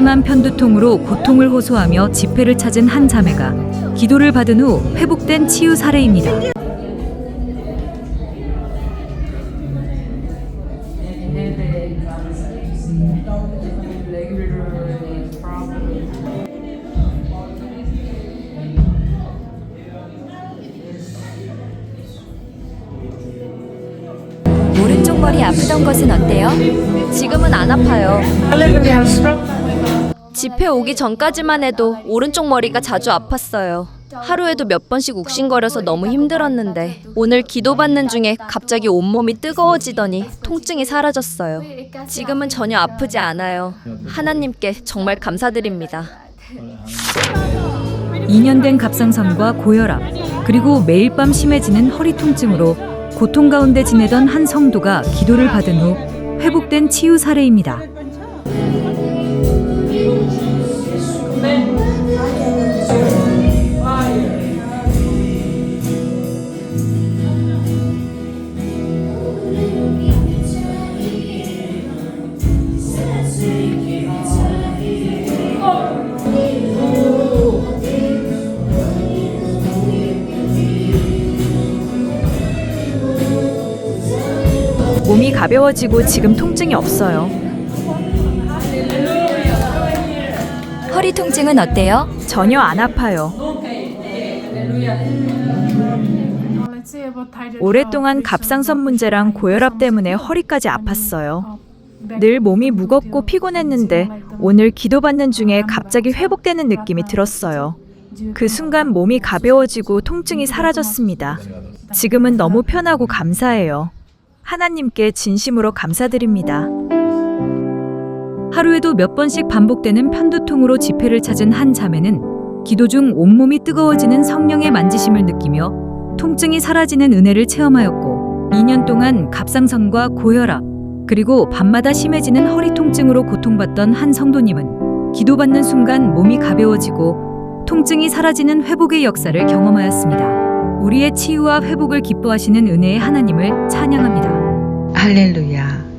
심한 편두통으로 고통을 호소하며 집회를 찾은 한 자매가 기도를 받은 후 회복된 치유 사례입니다. 오른쪽 머리 아프던 것은 어때요? 지금은 안 아파요. 집회 오기 전까지만 해도 오른쪽 머리가 자주 아팠어요. 하루에도 몇 번씩 욱신거려서 너무 힘들었는데 오늘 기도받는 중에 갑자기 온몸이 뜨거워지더니 통증이 사라졌어요. 지금은 전혀 아프지 않아요. 하나님께 정말 감사드립니다. 2년 된 갑상선과 고혈압, 그리고 매일 밤 심해지는 허리 통증으로 고통 가운데 지내던 한 성도가 기도를 받은 후 회복된 치유 사례입니다. 몸이 가벼워지고 지금 통증이 없어요. 허리 통증은 어때요? 전혀 안 아파요. 오랫동안 갑상선 문제랑 고혈압 때문에 허리까지 아팠어요. 늘 몸이 무겁고 피곤했는데 오늘 기도받는 중에 갑자기 회복되는 느낌이 들었어요. 그 순간 몸이 가벼워지고 통증이 사라졌습니다. 지금은 너무 편하고 감사해요. 하나님께 진심으로 감사드립니다. 하루에도 몇 번씩 반복되는 편두통으로 집회를 찾은 한 자매는 기도 중 온몸이 뜨거워지는 성령의 만지심을 느끼며 통증이 사라지는 은혜를 체험하였고 2년 동안 갑상선과 고혈압 그리고 밤마다 심해지는 허리 통증으로 고통받던 한 성도님은 기도받는 순간 몸이 가벼워지고 통증이 사라지는 회복의 역사를 경험하였습니다. 우리의 치유와 회복을 기뻐하시는 은혜의 하나님을 찬양합니다. 할렐루야.